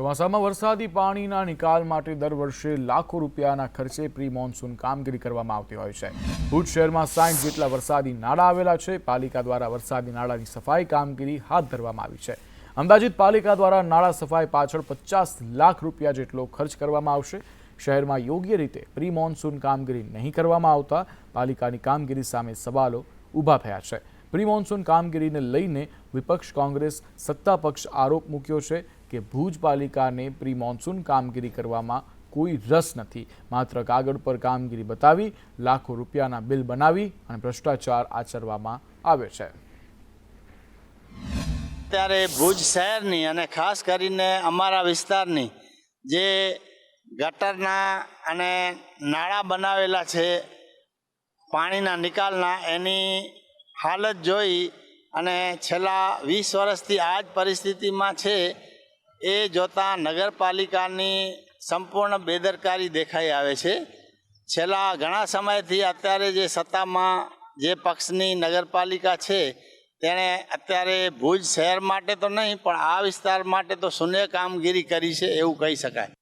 ચોમાસામાં વરસાદી પાણીના નિકાલ માટે દર વર્ષે લાખો રૂપિયાના ખર્ચે પ્રી મોન્સૂન કામગીરી કરવામાં આવતી હોય છે. ભુજ શહેરમાં સાઠ જેટલા વરસાદી નાળા આવેલા છે. પાલિકા દ્વારા વરસાદી નાળાની સફાઈ કામગીરી હાથ ધરવામાં આવી છે. અંદાજિત પાલિકા દ્વારા નાળા સફાઈ પાછળ પચાસ લાખ રૂપિયા જેટલો ખર્ચ કરવામાં આવશે. શહેરમાં યોગ્ય રીતે પ્રી મોન્સૂન કામગીરી નહીં કરવામાં આવતા પાલિકાની કામગીરી સામે સવાલો ઊભા થયા છે. પ્રી મોન્સૂન કામગીરીને લઈને વિપક્ષ કોંગ્રેસ સત્તા પક્ષ આરોપ મૂક્યો છે. કે ભુજ પાલિકાને પ્રી મોન્સૂન કામગીરી કરવામાં કોઈ રસ નથી. માત્ર કાગળ પર કામગીરી બતાવી, લાખો રૂપિયાના બિલ બનાવી અને ભ્રષ્ટાચાર આચરવામાં આવે છે. ત્યારે ભુજ શહેરની અને ખાસ કરીને અમારા વિસ્તારની જે ગટરના અને નાળા બનાવેલા છે, પાણીના નિકાલના, એની હાલત જોઈ અને છેલ્લા વીસ વર્ષથી આ જ પરિસ્થિતિમાં છે એ જોતાં નગરપાલિકાની સંપૂર્ણ બેદરકારી દેખાઈ આવે છે. છેલ્લા ઘણા સમયથી અત્યારે જે સત્તામાં જે પક્ષની નગરપાલિકા છે, તેણે અત્યારે ભુજ શહેર માટે તો નહીં, પણ આ વિસ્તાર માટે તો શૂન્ય કામગીરી કરી છે એવું કહી શકાય.